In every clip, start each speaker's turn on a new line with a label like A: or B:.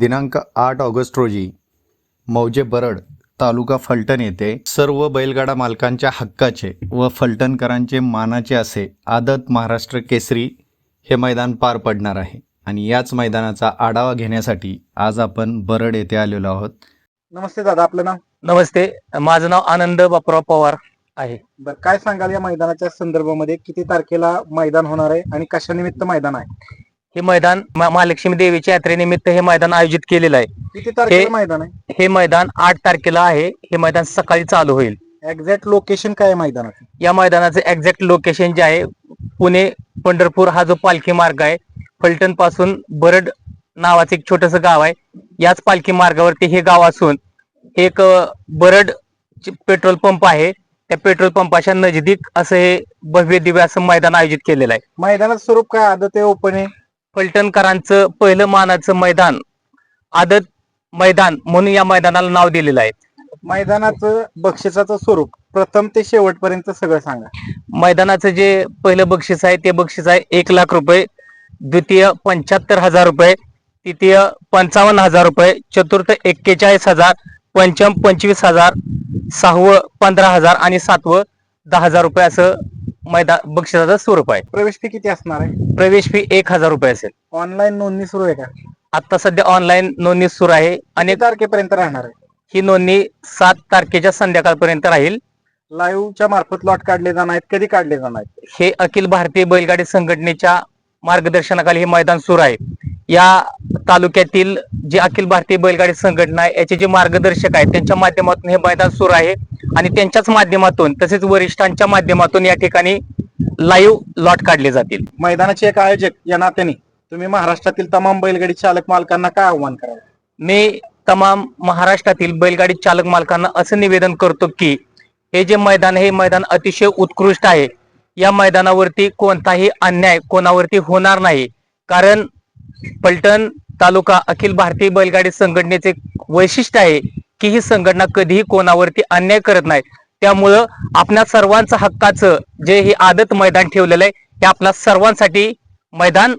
A: दिनांक आठ ऑगस्ट रोजी मौजे बरड तालुका फलटण येथे सर्व बैलगाडा मालकांच्या हक्काचे व फलटणकरांचे मानाचे असे आदत महाराष्ट्र केसरी हे मैदान पार पडणार आहे. आणि याच मैदानाचा आढावा घेण्यासाठी आज आपण बरड येथे आलेलो आहोत.
B: नमस्ते दादा आपलं नाव?
C: नमस्ते माझं नाव आनंद बापराव पवार आहे.
B: बरं काय सांगाल या मैदानाच्या संदर्भामध्ये? किती तारखेला मैदान होणार आहे आणि कशा निमित्त मैदान आहे?
C: हे मैदान मा- महालक्ष्मी देवीच्या यात्रेनिमित्त हे मैदान आयोजित केलेलं आहे.
B: किती तारखेला
C: हे-
B: मैदान आहे?
C: हे मैदान आठ तारखेला आहे. हे मैदान सकाळी चालू होईल.
B: एक्झॅक्ट लोकेशन काय आहे मैदानाचं?
C: या मैदानाचं एक्झॅक्ट लोकेशन जे आहे पुणे पंढरपूर हा जो पालखी मार्ग आहे फलटणपासून बरड नावाचं एक छोटस गाव आहे. याच पालखी मार्गावरती हे गाव असून एक अ, बरड ची पेट्रोल पंप आहे. त्या पेट्रोल पंपाच्या नजदीक असं हे भव्य दिव्य असं मैदान आयोजित केलेलं आहे.
B: मैदानाचं स्वरूप काय? आदत आहे ओपन आहे?
C: फलटणकरांचं पहिलं मानाचं मैदान आदत मैदान म्हणून या मैदानाला नाव दिलेलं आहे.
B: मैदानाचं बक्षिसाचं स्वरूप प्रथम ते शेवटपर्यंत सगळं सांगा.
C: मैदानाचं जे पहिलं बक्षीस आहे ते बक्षीस आहे एक लाख रुपये द्वितीय पंच्याहत्तर हजार रुपये तृतीय पंचावन्न हजार रुपये चतुर्थ एक्केचाळीस हजार पंचम पंचवीस हजार सहावं पंधरा हजार आणि सातवं दहा हजार रुपये असं मैदान बक्षिसाचं स्वरूप आहे.
B: प्रवेश फी किती असणार आहे?
C: प्रवेश फी एक हजार रुपये असेल.
B: ऑनलाईन नोंदणी सुरू आहे का?
C: आता सध्या ऑनलाईन नोंदणी सुरू आहे अनेक
B: तारखेपर्यंत राहणार आहे?
C: ही नोंदणी सात तारखेच्या संध्याकाळपर्यंत राहील.
B: लाईव्हच्या मार्फत लॉट काढले जाणार आहेत कधी काढले जाणार आहेत?
C: हे अखिल भारतीय बैलगाडी संघटनेच्या मार्गदर्शनाखाली हे मैदान सुरू आहे. या तालुक्यातील जे अखिल भारतीय बैलगाडी संघटना आहे याचे जे मार्गदर्शक आहेत त्यांच्या माध्यमातून हे मैदान सुरू आहे. आणि त्यांच्याच माध्यमातून तसेच वरिष्ठांच्या माध्यमातून या ठिकाणी लाईव्ह लॉट काढले जातील.
B: मैदानाचे एक आयोजक या नात्याने तुम्ही महाराष्ट्रातील तमाम बैलगाडी चालक मालकांना काय आव्हान कराल?
C: मी तमाम महाराष्ट्रातील बैलगाडी चालक मालकांना असं निवेदन करतो की हे जे मैदान हे मैदान अतिशय उत्कृष्ट आहे. या मैदानावरती कोणताही अन्याय कोणावरती होणार नाही. कारण पलटण तालुका अखिल भारतीय बैलगाडी संघटनेचे वैशिष्ट्य आहे की ही संघटना कधीही कोणावरती अन्याय करत नाही. त्यामुळं आपल्या सर्वांचं हक्काचं जे हे आदत मैदान ठेवलेलं आहे हे आपल्या सर्वांसाठी मैदान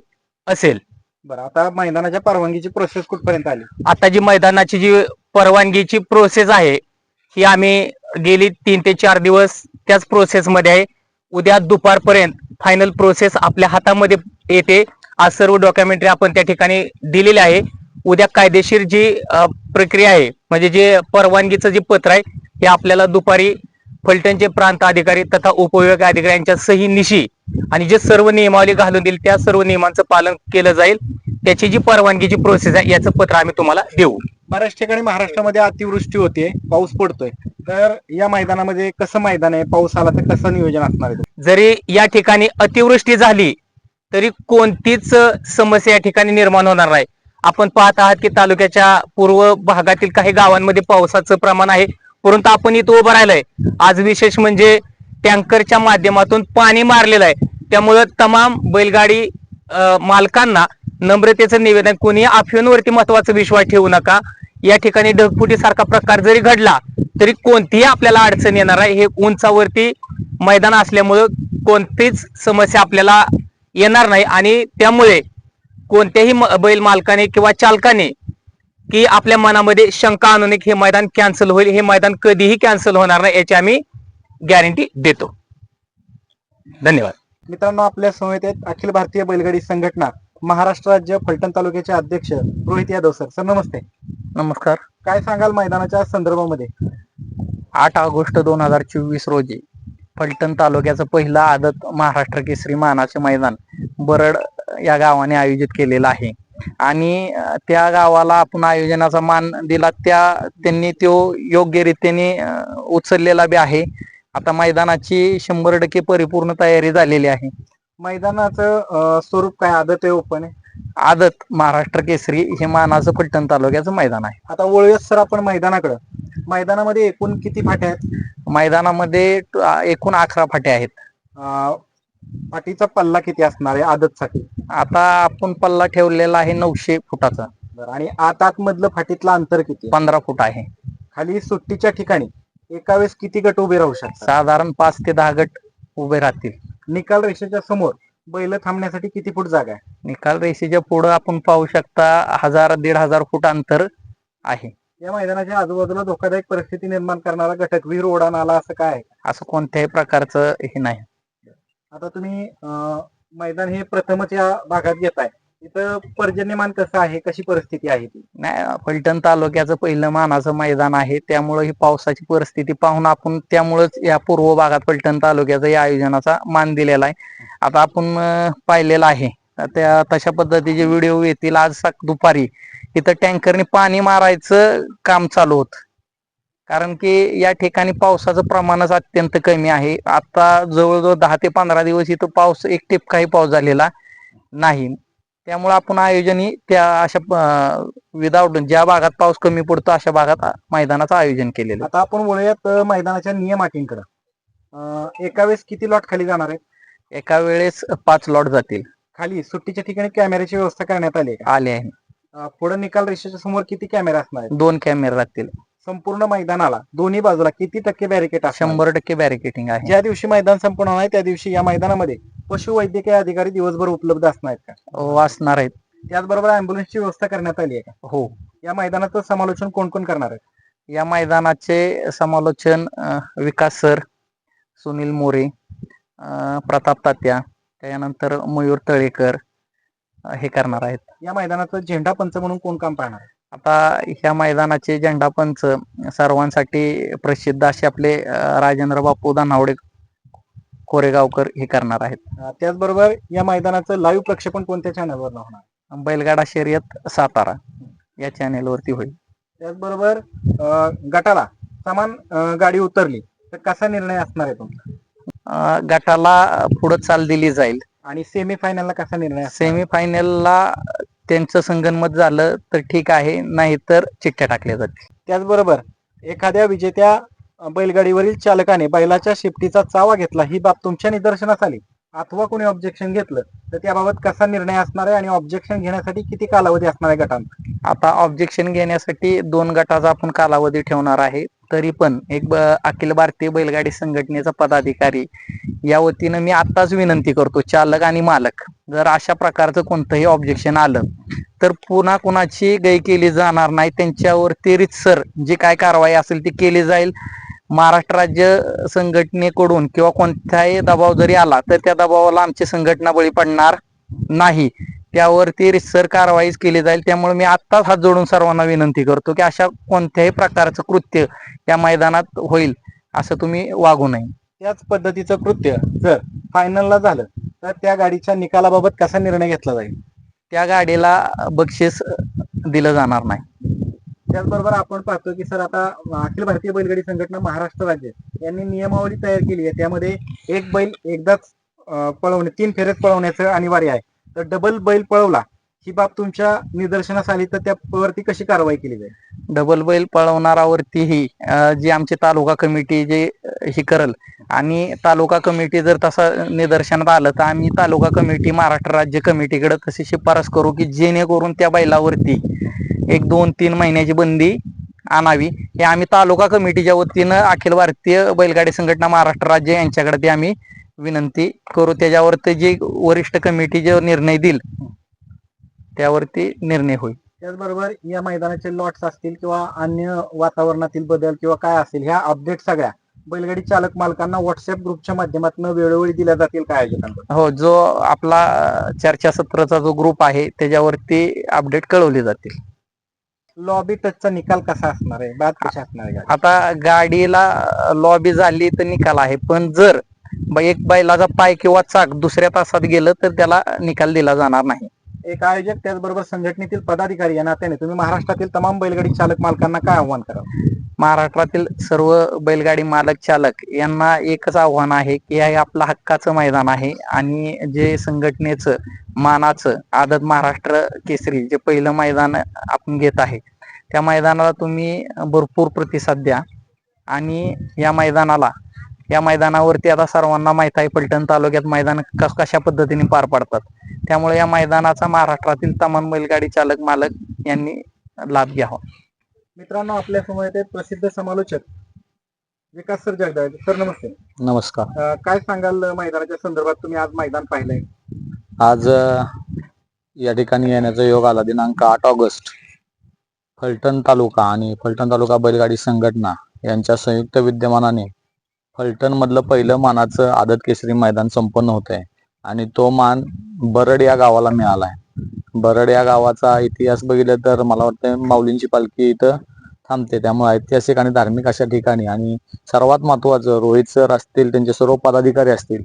C: असेल.
B: बरं आता मैदानाच्या परवानगीची प्रोसेस कुठपर्यंत आली?
C: आता जी मैदानाची जी परवानगीची प्रोसेस आहे ही आम्ही गेली तीन ते चार दिवस त्याच प्रोसेस मध्ये आहे. उद्या दुपारपर्यंत फायनल प्रोसेस आपल्या हातामध्ये येते. आज सर्व डॉक्युमेंटरी आपण त्या ठिकाणी दिलेली आहे. उद्या कायदेशीर जी प्रक्रिया आहे म्हणजे जे परवानगीचं जे पत्र आहे हे आपल्याला दुपारी फलटणचे प्रांत अधिकारी तथा उपविभाग अधिकारी यांच्या सही निशी आणि जे सर्व नियमावली घालून देईल त्या सर्व नियमांचं पालन केलं जाईल. त्याची जी परवानगीची प्रोसेस आहे याचं पत्र आम्ही तुम्हाला देऊ.
B: बऱ्याच ठिकाणी महाराष्ट्रामध्ये अतिवृष्टी होते पाऊस पडतोय. तर या मैदानामध्ये कसं मैदान आहे? पाऊस आला तर कसं नियोजन असणार आहे?
C: जरी या ठिकाणी अतिवृष्टी झाली तरी कोणतीच समस्या या ठिकाणी निर्माण होणार नाही. आपण पाहत आहात की तालुक्याच्या पूर्व भागातील काही गावांमध्ये पावसाचं प्रमाण आहे. परंतु आपण इथं उभं राहिलंय. आज विशेष म्हणजे टँकरच्या माध्यमातून पाणी मारलेलं आहे. त्यामुळं तमाम बैलगाडी मालकांना नम्रतेचं निवेदन कोणी अफवेवरती महत्त्वाचा विश्वास ठेवू नका. या ठिकाणी ढगफुटीसारखा प्रकार जरी घडला तरी कोणतीही आपल्याला अडचण येणार आहे हे उंचावरती मैदान असल्यामुळं कोणतीच समस्या आपल्याला येणार नाही. आणि त्यामुळे कोणत्याही बैल मालकाने किंवा चालकाने की आपल्या मनामध्ये शंका आणून हे मैदान कॅन्सल होईल. हे मैदान कधीही कॅन्सल होणार नाही याची आम्ही गॅरंटी देतो. धन्यवाद.
B: मित्रांनो आपल्या समवेत अखिल भारतीय बैलगाडी संघटना. महाराष्ट्र राज्य फलटण तालुक्याचे अध्यक्ष रोहित यादव सर. सर नमस्ते.
C: नमस्कार.
B: काय सांगाल मैदानाच्या संदर्भामध्ये?
D: आठ ऑगस्ट दोन हजार चोवीस रोजी फलटण तालुक्याचं पहिलं आदत महाराष्ट्र केसरी मानाचे मैदान बरड या गावाने आयोजित केलेलं आहे. आणि त्या गावाला आपण आयोजनाचा मान दिला. त्या त्यांनी तो योग्य रीतीने उचललेला बी आहे. आता मैदानाची शंभर टक्के परिपूर्ण तयारी झालेली आहे.
B: मैदानाचं स्वरूप काय? आदत आहे ओपन आहे?
D: आदत. महाराष्ट्र केसरी हे मानाचं फलटण तालुक्याचं मैदान आहे.
B: आता वळूयात सर आपण मैदानाकडं. मैदानामध्ये एकूण किती फाट्या आहेत?
D: मैदानामध्ये ट- एकूण अकरा फाटे आहेत.
B: अं, फाटीचा पल्ला किती असणार आहे आदतसाठी?
D: आता आपण पल्ला ठेवलेला आहे नऊशे फुटाचा.
B: बरं आणि आत आतमधलं फाटीतलं अंतर किती?
D: पंधरा फूट आहे.
B: खाली सुट्टीच्या ठिकाणी एका वेळेस किती गट उभे राहू शकतात?
D: साधारण पाच ते दहा गट उभे राहतील.
B: निकाल रेषेच्या समोर बैल थांबण्यासाठी किती फूट जागा आहे?
D: निकाल रेषेच्या पुढं आपण पाहू शकता हजार दीड हजार फूट अंतर आहे.
B: या मैदानाच्या आजूबाजूला धोकादायक परिस्थिती निर्माण करणारा घटक विहीर ओढा नाला असं काय आहे?
D: असं कोणत्याही प्रकारचं हे नाही.
B: आता तुम्ही अं, मैदान हे प्रथमच या भागात घेताय. इथं पर्जन्यमान कसं आहे? कशी परिस्थिती आहे ती?
D: नाही फलटण तालुक्याचं पहिलं मानाचं मैदान आहे. त्यामुळे ही पावसाची परिस्थिती पाहून आपण त्यामुळेच या पूर्व भागात फलटण तालुक्याचा या आयोजनाचा मान दिलेला आहे. आता आपण अं, पाहिलेलं आहे. त्या तशा पद्धतीचे व्हिडिओ येतील आज सक दुपारी. इथं टँकरने पाणी मारायचं काम चालू होत. कारण की या ठिकाणी पावसाचं प्रमाणच अत्यंत कमी आहे. आता जवळजवळ दहा ते पंधरा दिवस इथं पाऊस एक टिपकाही पाऊस झालेला नाही. त्यामुळे आपण आयोजन ही त्या अशा विदाउट ज्या भागात पाऊस कमी पडतो अशा भागात मैदानाचं आयोजन केलेलं.
B: आता आपण बोलूयात मैदानाच्या नियम अटींकडे. एका वेळेस किती लॉट खाली जाणार आहे.
D: एका वेळेस पाच लॉट जातील.
B: खाली सुट्टीच्या ठिकाणी कॅमेऱ्याची व्यवस्था करण्यात आली
D: आले आहे.
B: पुढे निकाल रेषेच्या समोर किती कॅमेरा असणार
D: दोन कॅमेरे लागतील.
B: संपूर्ण मैदानाला दोन्ही बाजूला किती टक्के बॅरिकेट?
D: शंभर टक्के बॅरिकेटिंग आहे.
B: ज्या दिवशी मैदान संपूर्ण होणार आहे त्या दिवशी या मैदानामध्ये पशुवैद्यकीय अधिकारी दिवसभर उपलब्ध असणार आहेत का?
D: वाचणार आहेत.
B: त्याचबरोबर अँब्युलन्सची व्यवस्था करण्यात आली आहे का?
D: हो.
B: या मैदानाचं समालोचन कोण कोण करणार आहे
D: या मैदानाचे समालोचन अं, विकास सर सुनील मोरे अं, प्रताप तात्या त्यानंतर मयूर तळेकर अं, हे करणार आहेत.
B: या मैदानाचं झेंडा पंच म्हणून कोण काम पाहणार आहे?
D: आता ह्या मैदानाचे झेंडा पंच सर्वांसाठी प्रसिद्ध असे आपले अं, राजेंद्र बापू दानावडे कोरेगावकर हे करणार आहेत.
B: अं, त्याचबरोबर या मैदानाचं लाईव्ह प्रक्षेपण कोणत्या चॅनलवर होणार?
D: बैलगाडा शर्यत सातारा या चॅनेल वरती होईल.
B: त्याचबरोबर अं, गटाला समान अं, गाडी उतरली तर कसा निर्णय असणार आहे तुमचा?
D: अं, गटाला पुढे चाल दिली जाईल.
B: आणि सेमी फायनलला कसा निर्णय असणार?
D: सेमी फायनलला त्यांचं संगनमत झालं तर ठीक आहे नाहीतर चिठ्ठ्या टाकल्या जातील.
B: त्याचबरोबर एखाद्या विजेत्या बैलगाडीवरील चालकाने बैलाच्या शिफ्टीचा चावा घेतला. ही बाब तुमच्या निदर्शनास आली. अथवा कोणी ऑब्जेक्शन घेतलं तर त्याबाबत कसा निर्णय असणार आहे आणि ऑब्जेक्शन घेण्यासाठी किती कालावधी असणार आहे गटांत?
D: आता ऑब्जेक्शन घेण्यासाठी दोन गटाचा आपण कालावधी ठेवणार आहे. तरी पण एक अखिल भारतीय बैलगाडी संघटनेचा पदाधिकारी या वतीनं मी आत्ताच विनंती करतो चालक आणि मालक जर अशा प्रकारचं कोणतंही ऑब्जेक्शन आलं तर पुन्हा कुणाची गय केली जाणार नाही. त्यांच्यावरती रितसर जी काय कारवाई असेल ती केली जाईल. महाराष्ट्र राज्य संघटनेकडून किंवा कोणताही दबाव जरी आला तर त्या दबावाला आमची संघटना बळी पडणार नाही. त्यावरती रितसर कारवाई केली जाईल. त्यामुळे मी आत्ताच हात जोडून सर्वांना विनंती करतो की अशा कोणत्याही प्रकारचं कृत्य या मैदानात होईल असं तुम्ही वागू नये.
B: त्याच पद्धतीचं कृत्य जर फायनलला झालं तर त्या गाडीच्या निकालाबाबत कसा निर्णय घेतला जाईल?
D: त्या गाडीला बक्षीस दिलं जाणार नाही.
B: त्याचबरोबर आपण पाहतो की सर आता अखिल भारतीय बैलगाडी संघटना महाराष्ट्र राज्य यांनी नियमावली तयार केली आहे. त्यामध्ये एक बैल एकदाच पळवणे तीन फेऱ्यात पळवण्याचं अनिवार्य आहे. तर डबल बैल पळवला ही बाब तुमच्या निदर्शनास आली तर त्यावरती कशी कारवाई केली जाईल?
D: डबल बैल पळवणारावरतीही ही जी आमची तालुका कमिटी जे हे ही करल आणि तालुका कमिटी जर तसा निदर्शनात आलं तर आम्ही तालुका कमिटी महाराष्ट्र राज्य कमिटीकडे तशी शिफारस करू की जेणेकरून त्या बैलावरती एक दोन तीन महिन्याची बंदी आणावी. हे आम्ही तालुका कमिटीच्या वतीनं अखिल भारतीय बैलगाडी संघटना महाराष्ट्र राज्य यांच्याकडे ते आम्ही विनंती करू. त्याच्यावरती जी वरिष्ठ कमिटी जो निर्णय देईल त्यावरती निर्णय होईल.
B: त्याचबरोबर या मैदानाचे लॉट्स असतील किंवा अन्य वातावरणातील बदल किंवा काय असेल ह्या अपडेट सगळ्या बैलगाडी चालक मालकांना व्हॉट्सअप ग्रुपच्या माध्यमातून वेळोवेळी दिल्या जातील काय
D: हो जो आपला चर्चासत्राचा जो ग्रुप आहे त्याच्यावरती अपडेट कळवले जातील.
B: लॉबी टचचा निकाल कसा असणार आहे? बाद कशी असणार आहे गाडी?
D: आता गाडीला लॉबी झाली तर निकाल आहे. पण जर ब- एक बैलाचा पाय किंवा चाक दुसऱ्या तासात गेलं तर त्याला निकाल दिला जाणार नाही.
B: एक आयोजक त्याचबरोबर संघटनेतील पदाधिकारी या नात्याने तुम्ही महाराष्ट्रातील तमाम बैलगाडी चालक मालकांना काय आव्हान करा
D: महाराष्ट्रातील सर्व बैलगाडी मालक चालक यांना एकच आव्हान आहे की हे आपलं हक्काचं मैदान आहे आणि जे संघटनेचं मानाचं आदत महाराष्ट्र केसरी जे पहिलं मैदान आपण घेत आहे त्या मैदानाला तुम्ही भरपूर प्रतिसाद द्या. आणि या मैदानाला या मैदानावरती आता सर्वांना माहीत आहे पलटण तालुक्यात मैदान कस कशा पद्धतीने पार पडतात. त्यामुळे या मैदानाचा महाराष्ट्रातील तमाम बैलगाडी चालक मालक यांनी लाभ घ्यावा.
B: मित्रांनो आपल्यासमोर येत प्रसिद्ध समालोचक विकास सर जगदाळे. सर नमस्ते.
D: नमस्कार.
B: अं, काय सांगाल मैदानाच्या संदर्भात? तुम्ही आज मैदान पाहिलंय.
E: आज अ, या ठिकाणी येण्याचा योग आला. दिनांक आठ ऑगस्ट फलटण तालुका आणि फलटण तालुका बैलगाडी संघटना यांच्या संयुक्त विद्यमानाने फलटण मधलं पहिलं मानाचं आदत केसरी मैदान संपन्न होत आहे आणि तो मान बरड या गावाला मिळाला आहे बरड या गावाचा इतिहास बघितलं तर मला वाटतं माऊलींची पालखी इथं थांबते. त्यामुळे ऐतिहासिक आणि धार्मिक अशा ठिकाणी आणि सर्वात महत्वाचं रोहित सर असतील त्यांचे सर्व पदाधिकारी असतील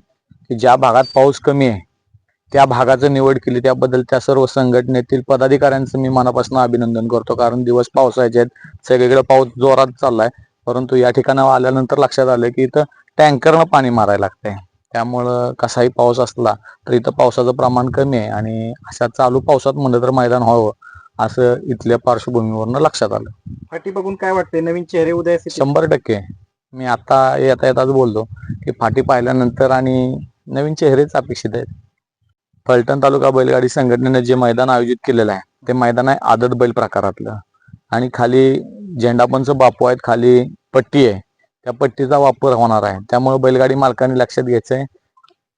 E: की ज्या भागात पाऊस कमी आहे त्या भागाचं निवड केली त्याबद्दल त्या सर्व संघटनेतील पदाधिकाऱ्यांचं मी मनापासून अभिनंदन करतो. कारण दिवस पावसाचे आहेत सगळीकडे पाऊस जोरात चाललाय परंतु या ठिकाणावर आल्यानंतर लक्षात आलं की इथं टँकरनं पाणी मारायला लागतंय. त्यामुळं कसाही पाऊस असला तर इथं पावसाचं प्रमाण कमी आहे आणि अशा चालू पावसात म्हणलं तर मैदान व्हावं असं इथल्या पार्श्वभूमीवरनं लक्षात आलं.
B: फाटी बघून काय वाटतंय? नवीन चेहरे येतील?
E: शंभर टक्के. मी आता येता येताच बोललो की फाटी पाहिल्यानंतर आणि नवीन चेहरेच अपेक्षित आहेत. फलटण तालुका बैलगाडी संघटनेने जे मैदान आयोजित केलेलं आहे ते मैदान आहे आदत बैल प्रकारातलं. आणि खाली झेंडापंच बापू आहेत खाली पट्टी आहे. त्या पट्टीचा वापर होणार आहे. त्यामुळे बैलगाडी मालकांनी लक्षात घ्यायचंय.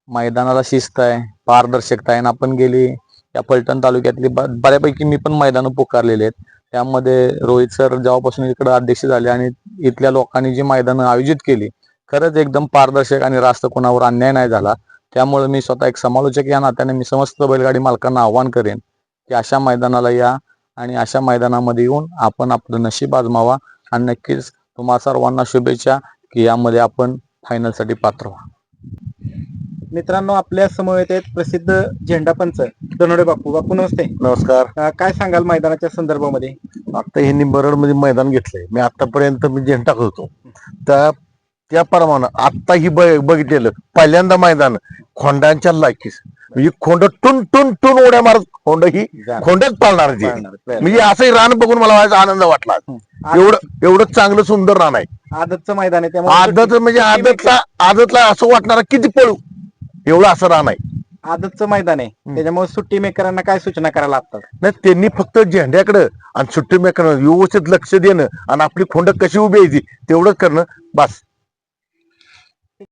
E: मैदानाला शिस्त आहे पारदर्शकता आहे. आणि आपण गेली या फलटण तालुक्यातली ब- बऱ्यापैकी मी पण मैदानं पुकारलेली आहेत. त्यामध्ये रोहित सर जेव्हापासून इकडे अध्यक्ष झाले आणि इथल्या लोकांनी जी मैदानं आयोजित केली खरंच एकदम पारदर्शक आणि रास्त कोणावर अन्याय नाही झाला. त्यामुळे मी स्वतः एक समालोचक या नात्याने मी समस्त बैलगाडी मालकांना आव्हान करेन की अशा मैदानाला या आणि अशा मैदानामध्ये येऊन आपण आपलं नशीब आजमावा. आणि नक्कीच तुम्हा सर्वांना शुभेच्छा की यामध्ये आपण फायनलसाठी पात्र व्हा.
B: मित्रांनो आपल्या समवेत आहेत प्रसिद्ध झेंडापंच धनोडे बापू. बापू नमस्ते.
F: नमस्कार.
B: अं, काय सांगाल मैदानाच्या संदर्भामध्ये?
F: आता ह्यांनी बरडमध्ये मैदान घेतलंय. मी आतापर्यंत मी झेंडा होतो त्या त्याप्रमाणे आता ही बघितलेलं पहिल्यांदा मैदान खोंडांच्या लायकीस. म्हणजे खोंड टुन टुन टुन उड्या मारत खोंड ही खोंडच पाळणार जी. म्हणजे असंही रान बघून मला आनंद वाटला. एवढं एवढं चांगलं सुंदर रान आहे.
B: आदतचं मैदान आहे त्यामुळे
F: आदत म्हणजे आदतला आदतला असं वाटणार किती पळू? एवढं असं रान आहे.
B: आदतचं मैदान आहे. त्याच्यामुळे सुट्टी मेकरांना काय सूचना करायला लागतात?
F: नाही त्यांनी फक्त झेंड्याकडं आणि सुट्टी मेकरणं व्यवस्थित लक्ष देणं आणि आपली खोंड कशी उभी यायची तेवढंच करणं. बस.